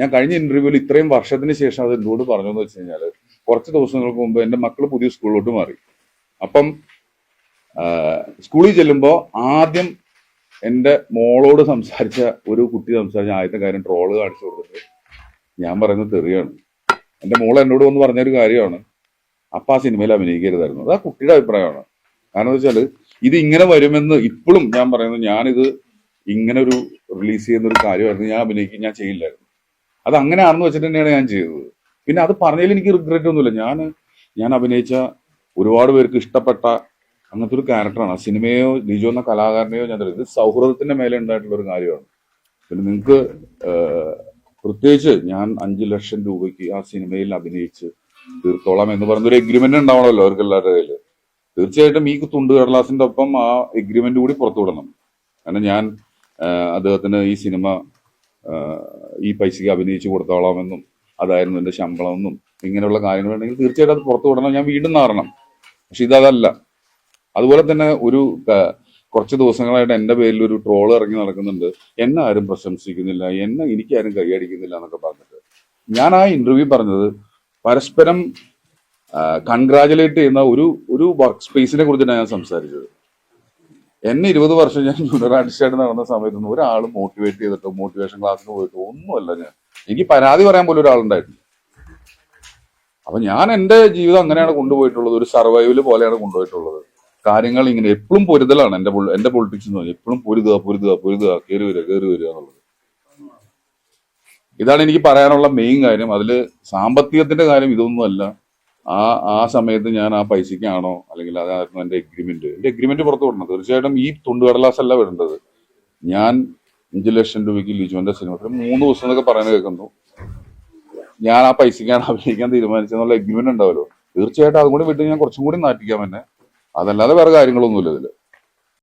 ഞാൻ കഴിഞ്ഞ ഇന്റർവ്യൂവിൽ ഇത്രയും വർഷത്തിന് ശേഷം അത് എന്നോട് പറഞ്ഞു എന്ന് വെച്ച് കഴിഞ്ഞാൽ കുറച്ച് ദിവസങ്ങൾക്ക് മുമ്പ് എന്റെ മക്കൾ പുതിയ സ്കൂളിലോട്ട് മാറി. അപ്പം സ്കൂളിൽ ചെല്ലുമ്പോൾ ആദ്യം എന്റെ മോളോട് സംസാരിച്ച ഒരു കുട്ടി സംസാരിച്ച ആദ്യത്തെ കാര്യം ട്രോൾ കാണിച്ചു കൊടുത്തിട്ട് ഞാൻ പറയുന്നത് തെറിയാണ്. എന്റെ മോൾ എന്നോട് വന്ന് പറഞ്ഞൊരു കാര്യമാണ്. അപ്പ ആ സിനിമയിൽ അഭിനയിക്കരുതായിരുന്നു. അത് ആ കുട്ടിയുടെ അഭിപ്രായമാണ്. കാരണം വെച്ചാൽ ഇത് ഇങ്ങനെ വരുമെന്ന് ഇപ്പോഴും ഞാൻ പറയുന്നത് ഞാനിത് ഇങ്ങനെ ഒരു റിലീസ് ചെയ്യുന്ന ഒരു കാര്യമായിരുന്നു. ഞാൻ അഭിനയിക്കും ഞാൻ ചെയ്യില്ലായിരുന്നു. അത് അങ്ങനെയാണെന്ന് വെച്ചിട്ട് തന്നെയാണ് ഞാൻ ചെയ്തത്. പിന്നെ അത് പറഞ്ഞതിൽ എനിക്ക് റിഗ്രറ്റ് ഒന്നുമില്ല. ഞാൻ ഞാൻ അഭിനയിച്ച ഒരുപാട് പേർക്ക് ഇഷ്ടപ്പെട്ട അങ്ങനത്തെ ഒരു ക്യാരക്ടറാണ് ആ സിനിമയോ ലിജോ എന്ന കലാകാരനെയോ ഞാൻ ഇത് സൗഹൃദത്തിന്റെ മേലെ ഉണ്ടായിട്ടുള്ള ഒരു കാര്യമാണ്. പിന്നെ നിങ്ങൾക്ക് പ്രത്യേകിച്ച് ഞാൻ അഞ്ചു ലക്ഷം രൂപയ്ക്ക് ആ സിനിമയിൽ അഭിനയിച്ച് തീർത്തോളാം എന്ന് പറയുന്ന ഒരു എഗ്രിമെന്റ് ഉണ്ടാവണമല്ലോ അവർക്ക് എല്ലാവരുടെ കയ്യിൽ തീർച്ചയായിട്ടും ഈ തുണ്ട് കടലാസിന്റെ ഒപ്പം ആ എഗ്രിമെന്റ് കൂടി പുറത്തു വിടണം കാരണം ഞാൻ അദ്ദേഹത്തിന് ഈ സിനിമ ഈ പൈസയ്ക്ക് അഭിനയിച്ചു കൊടുത്തോളാമെന്നും അതായിരുന്നു എന്റെ ശമ്പളമെന്നും ഇങ്ങനെയുള്ള കാര്യങ്ങൾ ഉണ്ടെങ്കിൽ തീർച്ചയായിട്ടും അത് പുറത്തു വിടണം. ഞാൻ വീണ്ടും നാറണം. പക്ഷെ ഇതല്ല അതുപോലെ തന്നെ ഒരു കുറച്ച് ദിവസങ്ങളായിട്ട് എന്റെ പേരിൽ ഒരു ട്രോൾ ഇറങ്ങി നടക്കുന്നുണ്ട്. എന്നെ ആരും പ്രശംസിക്കുന്നില്ല. എന്നെ എനിക്കാരും കൈയടിക്കുന്നില്ല എന്നൊക്കെ പറഞ്ഞിട്ട്. ഞാൻ ആ ഇന്റർവ്യൂ പറഞ്ഞത് പരസ്പരം കൺഗ്രാജുലേറ്റ് ചെയ്യുന്ന ഒരു ഒരു വർക്ക് സ്പേസിനെ കുറിച്ചിട്ടാണ് ഞാൻ സംസാരിച്ചത്. എന്നെ ഇരുപത് വർഷം ഞാൻ ജൂനിയർ ആർട്ടിസ്റ്റായിട്ട് നടന്ന സമയത്തൊന്നും ഒരാൾ മോട്ടിവേറ്റ് ചെയ്തിട്ടോ മോട്ടിവേഷൻ ക്ലാസ്സിന് പോയിട്ടോ ഒന്നുമല്ല ഞാൻ. എനിക്ക് പരാതി പറയാൻ പോലും ഒരാളുണ്ടായിട്ടില്ല. അപ്പൊ ഞാൻ എന്റെ ജീവിതം അങ്ങനെയാണ് കൊണ്ടുപോയിട്ടുള്ളത്. ഒരു സർവൈവൽ പോലെയാണ് കൊണ്ടുപോയിട്ടുള്ളത്. കാര്യങ്ങൾ ഇങ്ങനെ എപ്പോഴും പൊരുതലാണ് എന്റെ എന്റെ പൊളിറ്റിക്സ് എന്ന് പറഞ്ഞാൽ. എപ്പോഴും പൊരുതുക പൊരുതുക പൊരുതുക കയറി വരിക കയറി വരിക എന്നുള്ളത്. ഇതാണ് എനിക്ക് പറയാനുള്ള മെയിൻ കാര്യം. അതിൽ സാമ്പത്തികത്തിന്റെ കാര്യം ഇതൊന്നുമല്ല. ആ ആ സമയത്ത് ഞാൻ ആ പൈസക്കാണോ അല്ലെങ്കിൽ അതായിരുന്നു എന്റെ എഗ്രിമെന്റ് എന്റെ എഗ്രിമെന്റ് പുറത്തു വിടണം തീർച്ചയായിട്ടും ഈ തുണ്ടുകടലാസ് അല്ല വിടേണ്ടത്. ഞാൻ അഞ്ച് ലക്ഷം രൂപയ്ക്ക് ലിജുവിന്റെ സിനിമ മൂന്ന് ദിവസം എന്നൊക്കെ പറയുന്നത് കേൾക്കുന്നു. ഞാൻ ആ പൈസക്കാണ് അഭിനയിക്കാൻ തീരുമാനിച്ചെന്നുള്ള എഗ്രിമെന്റ് ഉണ്ടാവല്ലോ. തീർച്ചയായിട്ടും അതും കൂടി വിട്ട് ഞാൻ കുറച്ചും കൂടി നാട്ടിക്കാം തന്നെ അതല്ലാതെ വേറെ കാര്യങ്ങളൊന്നുമില്ല ഇതിൽ.